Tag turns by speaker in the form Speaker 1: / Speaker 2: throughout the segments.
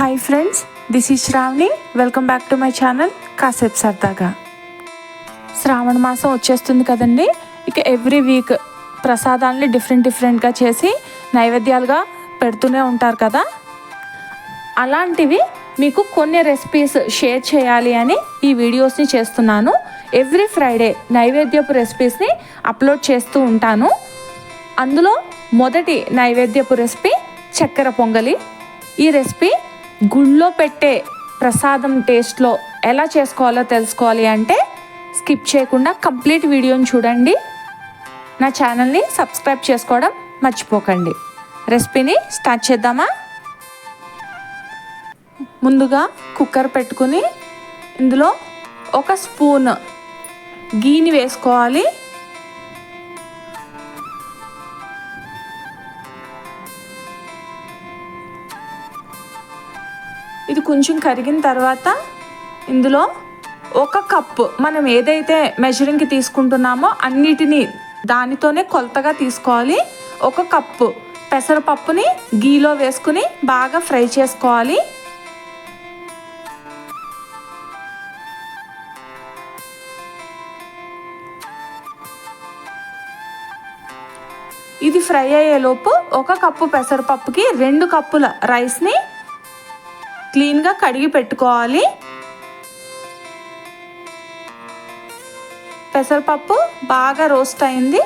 Speaker 1: Hi friends this is Sravani welcome back to my channel కాసేపు సరదాగా శ్రావణ మాసం వచ్చేస్తుంది కదండి. ఇక ఎవ్రీ వీక్ ప్రసాదాలని డిఫరెంట్ డిఫరెంట్గా చేసి నైవేద్యాలుగా పెడుతూనే ఉంటారు కదా. అలాంటివి మీకు కొన్ని రెసిపీస్ షేర్ చేయాలి అని ఈ వీడియోస్ని చేస్తున్నాను. ఎవ్రీ ఫ్రైడే నైవేద్యపు రెసిపీస్ని అప్లోడ్ చేస్తూ ఉంటాను. అందులో మొదటి నైవేద్యపు రెసిపీ చక్కెర పొంగలి. ఈ రెసిపీ గుళ్ళో పెట్టే ప్రసాదం టేస్ట్లో ఎలా చేసుకోవాలో తెలుసుకోవాలి అంటే స్కిప్ చేయకుండా కంప్లీట్ వీడియోని చూడండి. నా ఛానల్ని సబ్స్క్రైబ్ చేసుకోవడం మర్చిపోకండి. రెసిపీని స్టార్ట్ చేద్దామా? ముందుగా కుక్కర్ పెట్టుకుని ఇందులో ఒక స్పూన్ గీని వేసుకోవాలి. కొంచెం కరిగిన తర్వాత ఇందులో ఒక కప్పు మనం ఏదైతే మెజరింగ్కి తీసుకుంటున్నామో అన్నిటినీ దానితోనే కొలతగా తీసుకోవాలి. ఒక కప్పు పెసరపప్పుని గీలో వేసుకుని బాగా ఫ్రై చేసుకోవాలి. ఇది ఫ్రై అయ్యేలోపు ఒక కప్పు పెసరపప్పుకి రెండు కప్పుల రైస్ని క్లీన్గా కడిగి పెట్టుకోవాలి. పెసరపప్పు బాగా రోస్ట్ అయింది.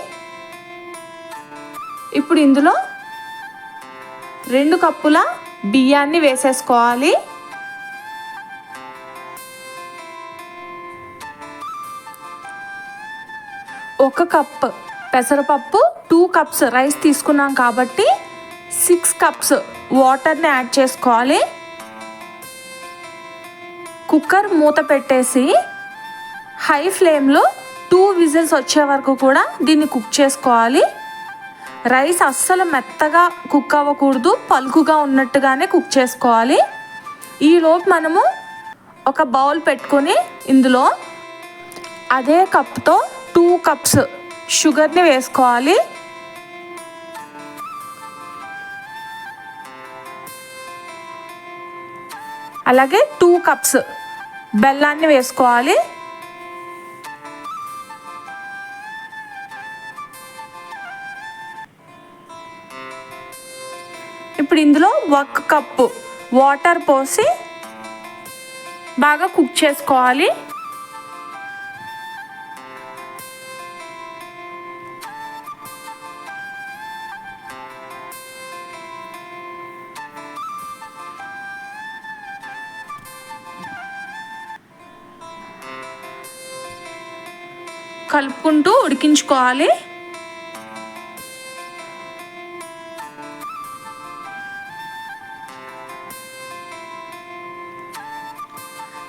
Speaker 1: ఇప్పుడు ఇందులో రెండు కప్పుల బియ్యాన్ని వేసేసుకోవాలి. ఒక కప్ పెసరపప్పు టూ కప్స్ రైస్ తీసుకున్నాం కాబట్టి సిక్స్ కప్స్ వాటర్ని యాడ్ చేసుకోవాలి. కుక్కర్ మూత పెట్టేసి హై ఫ్లేమ్లో టూ విజిల్స్ వచ్చే వరకు కూడా దీన్ని కుక్ చేసుకోవాలి. రైస్ అస్సలు మెత్తగా కుక్ అవ్వకూడదు పలుకుగా ఉన్నట్టుగానే కుక్ చేసుకోవాలి. ఈలోపు మనము ఒక బౌల్ పెట్టుకొని ఇందులో అదే కప్తో టూ కప్స్ షుగర్ని వేసుకోవాలి. అలాగే టూ కప్స్ బెల్లాన్ని వేసుకోవాలి. ఇప్పుడు ఇందులో ఒక కప్పు వాటర్ పోసి బాగా కుక్ చేసుకోవాలి. కలుపుకుంటూ ఉడికించుకోవాలి.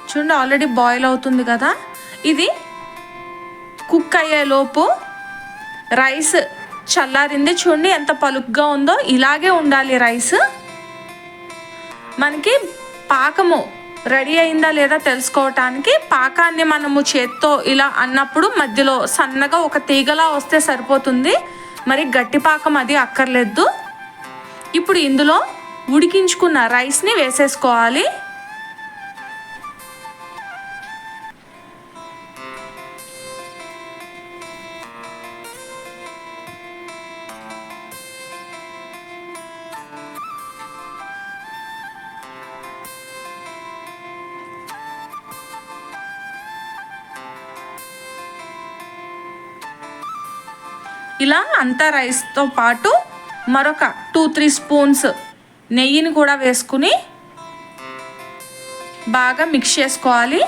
Speaker 1: చూడండి ఆల్రెడీ బాయిల్ అవుతుంది కదా. ఇది కుక్ అయ్యేలోపు రైస్ చల్లారింది. చూడండి ఎంత పలుగ్గా ఉందో. ఇలాగే ఉండాలి రైస్. మనకి పాకము రెడీ అయిందా లేదా తెలుసుకోవటానికి పాకాన్ని మనము చేత్తో ఇలా అన్నప్పుడు మధ్యలో సన్నగా ఒక తీగలా వస్తే సరిపోతుంది. మరి గట్టి పాకం అది అక్కర్లేదు. ఇప్పుడు ఇందులో ఉడికించుకున్న రైస్ని వేసేసుకోవాలి. ఇలా అంతా రైస్తో పాటు మరొక టూ త్రీ స్పూన్స్ నెయ్యిని కూడా వేసుకుని బాగా మిక్స్ చేసుకోవాలి.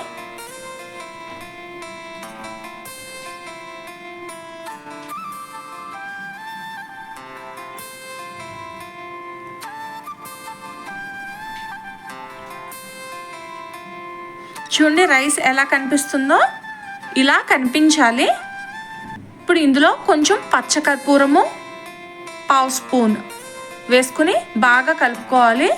Speaker 1: చూడండి రైస్ ఎలా కనిపిస్తుందో? ఇలా కనిపించాలి. ఇప్పుడు ఇందులో కొంచెం పచ్చకర్పూరము పావు స్పూన్ వేసుకుని బాగా కలుపుకోవాలి.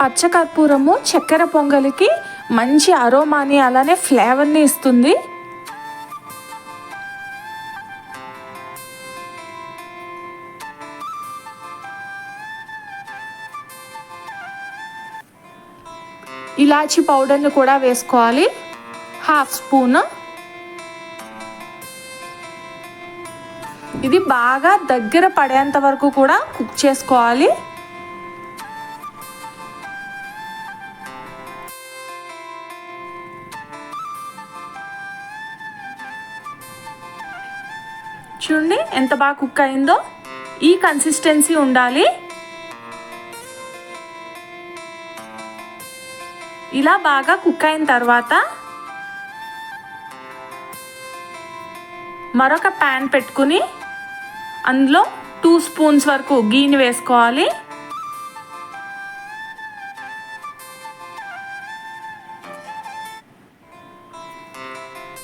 Speaker 1: పచ్చకర్పూరము చక్కెర పొంగలికి మంచి అరోమాని అలానే ఫ్లేవర్ని ఇస్తుంది. ఇలాచీ పౌడర్ని కూడా వేసుకోవాలి. హాఫ్ స్పూన్ ఇది బాగా దగ్గర పడేంత వరకు కూడా కుక్ చేసుకోవాలి. చూడండి ఎంత బాగా కుక్ అయిందో. ఈ కన్సిస్టెన్సీ ఉండాలి. ఇలా బాగా కుక్ అయిన తర్వాత మరొక ప్యాన్ పెట్టుకుని అందులో టూ స్పూన్స్ వరకు గీని వేసుకోవాలి.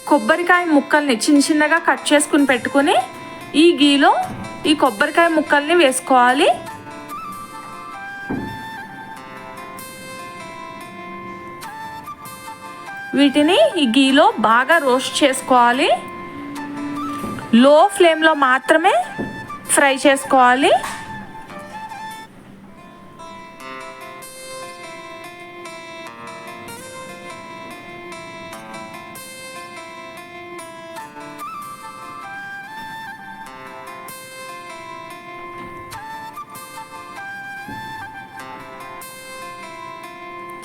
Speaker 1: కొబ్బరికాయ ముక్కల్ని చిన్న చిన్నగా కట్ చేసుకుని పెట్టుకుని ఈ గీలో ఈ కొబ్బరికాయ ముక్కల్ని వేసుకోవాలి. వీటిని ఈ గీలో బాగా రోస్ట్ చేసుకోవాలి. లో ఫ్లేమ్లో మాత్రమే ఫ్రై చేసుకోవాలి.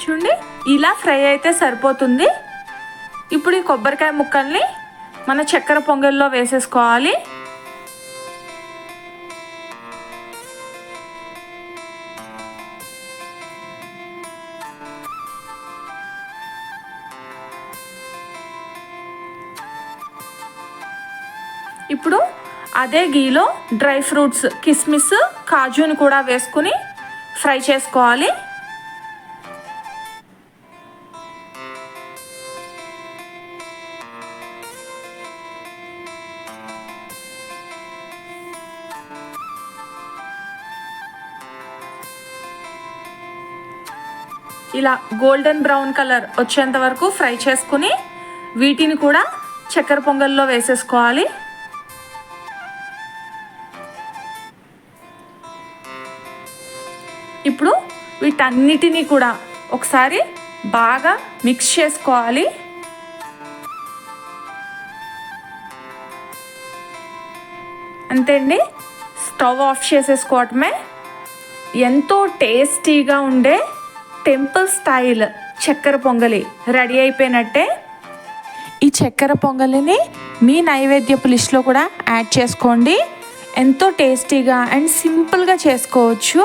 Speaker 1: చూడండి ఇలా ఫ్రై అయితే సరిపోతుంది. ఇప్పుడు ఈ కొబ్బరికాయ ముక్కల్ని మన చక్కెర పొంగల్లో వేసేసుకోవాలి. ఇప్పుడు అదే గీలో డ్రై ఫ్రూట్స్ కిస్మిస్ కాజుని కూడా వేసుకుని ఫ్రై చేసుకోవాలి. ఇలా గోల్డెన్ బ్రౌన్ కలర్ వచ్చేంత వరకు ఫ్రై చేసుకుని వీటిని కూడా చక్కెర పొంగల్లో వేసేసుకోవాలి. ఇప్పుడు వీటన్నిటినీ కూడా ఒకసారి బాగా మిక్స్ చేసుకోవాలి. అంతే అండి స్టవ్ ఆఫ్ చేసేసుకోవటమే ఎంతో టేస్టీగా ఉండే టెంపుల్ స్టైల్ చక్కెర పొంగలి రెడీ అయిపోయినట్టే. ఈ చక్కెర పొంగలిని మీ నైవేద్యపు లిస్ట్లో కూడా యాడ్ చేసుకోండి. ఎంతో టేస్టీగా అండ్ సింపుల్గా చేసుకోవచ్చు.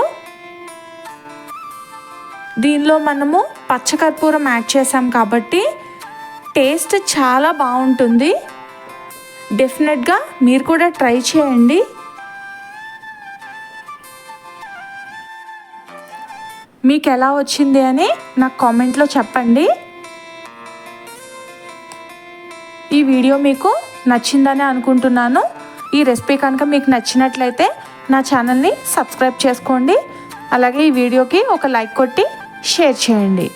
Speaker 1: దీనిలో మనము పచ్చకర్పూరం యాడ్ చేసాం కాబట్టి టేస్ట్ చాలా బాగుంటుంది. డెఫినెట్గా మీరు కూడా ట్రై చేయండి. మీకు ఎలా వచ్చింది అని నాకు కామెంట్లో చెప్పండి. ఈ వీడియో మీకు నచ్చిందని అనుకుంటున్నాను. ఈ రెసిపీ కనుక మీకు నచ్చినట్లయితే నా ఛానల్ని సబ్స్క్రైబ్ చేసుకోండి. అలాగే ఈ వీడియోకి ఒక లైక్ కొట్టి షేర్ చేయండి.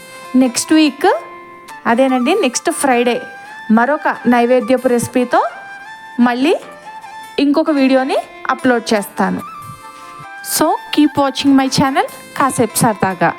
Speaker 1: నెక్స్ట్ వీక్ అదేనండి నెక్స్ట్ ఫ్రైడే మరొక నైవేద్యపు రెసిపీతో మళ్ళీ ఇంకొక వీడియోని అప్లోడ్ చేస్తాను. So keep watching my channel కాసేపు సరదాగా